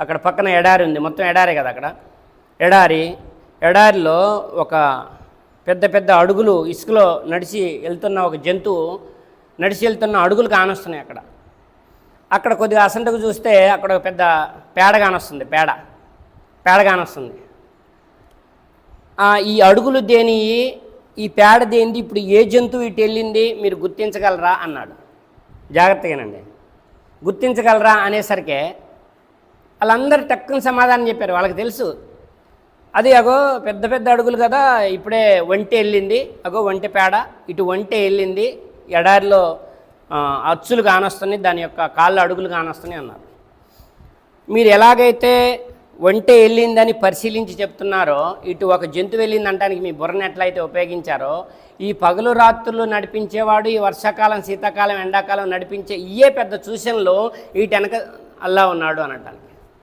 అక్కడ పక్కన ఎడారి ఉంది. మొత్తం ఎడారే కదా అక్కడ. ఎడారి ఎడారిలో ఒక పెద్ద పెద్ద అడుగులు ఇసుకలో నడిచి వెళ్తున్న ఒక జంతువు నడిచి వెళ్తున్న అడుగులు కానొస్తున్నాయి అక్కడ. అక్కడ కొద్దిగా అసంటకు చూస్తే అక్కడ ఒక పెద్ద పేడ కానొస్తుంది పేడ. పేడ కానొస్తుంది. ఈ అడుగులు దేని ఈ పేడ దేనిది ఇప్పుడు ఏ జంతువు ఇటు వెళ్ళింది మీరు గుర్తించగలరా అన్నాడు. జాగ్రత్తగానండి. గుర్తించగలరా అనేసరికి వాళ్ళందరూ టక్కున సమాధానం చెప్పారు. వాళ్ళకి తెలుసు. అది అగో పెద్ద పెద్ద అడుగులు కదా ఇప్పుడే ఒంటె వెళ్ళింది. అగో ఒంటె పేడ ఇటు ఒంటె వెళ్ళింది. ఎడారిలో అచ్చులు కానొస్తున్నాయి దాని యొక్క కాళ్ళ అడుగులు కానొస్తున్నాయి అన్నారు. మీరు ఎలాగైతే ఒంటె వెళ్ళిందని పరిశీలించి చెప్తున్నారో ఇటు ఒక జంతువు వెళ్ళింది అంటానికి మీ బుర్రను ఎట్లయితే ఉపయోగించారో ఈ పగలు రాత్రులు నడిపించేవాడు ఈ వర్షాకాలం శీతాకాలం ఎండాకాలం నడిపించే ఇయే పెద్ద సూచనలు వీటెనక అల్లా ఉన్నాడు అనటానికి